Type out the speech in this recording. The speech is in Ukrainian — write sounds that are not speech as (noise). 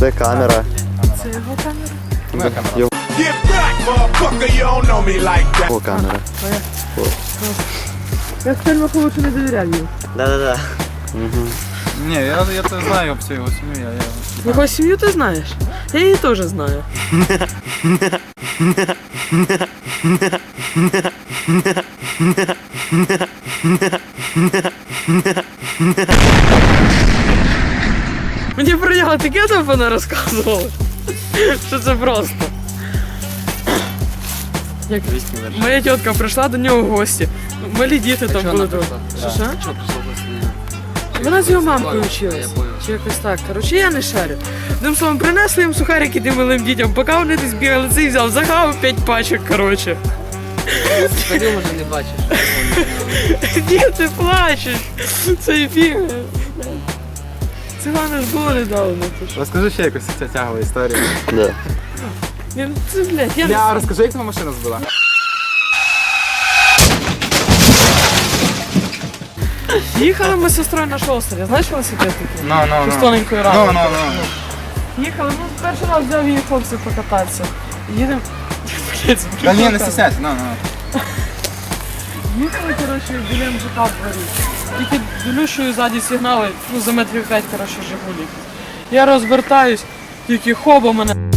Це камера. Це його камера? Моя камера. Його Get back, motherfucker, you don't know me like that. камера. Я Стельмаху лучше не довіряв їм. Да-да-да. Ні, я, я це знаю всю його сім'ю, я, я... Його сім'ю ти знаєш? Я її теж знаю. (laughs) Мені про нього таке там не розказували. Що це просто. Як моя тітка прийшла до нього в гості. Малі діти там були. Що? що? Вона з його мамкою вчилась. Чи якось так. Коротше, я не шарю. Одним словом, принесли їм сухарики тим малим дітям, поки вони десь бігали, цей взяв, захавав 5 пачок, коротше. Ходив, може, не бачиш. Діти плачуть. Це бігає. Це головне ж було недавно. ти що. Розкажи ще якусь ця тягова історія. Да. Ні, ну Це, блядь, я не Я розкажи, як твоя машина збила. Їхали ми з сестрою на шостері. Знаєш велосипед такий? Ну, ну, З ну. тоненькою Ну, рамою. ну, ну. Їхали, ну перший раз взяв її хлопців покататися. Їдемо. Блядь, Та ні, не стісняйся, ну, ну. Їхали, коротше, біля МЖК в дворі. Тільки дивлюсь, ззаді сигнали, ну за метрів 5, коротше, Жигулі. Я розвертаюсь, тільки хоба мене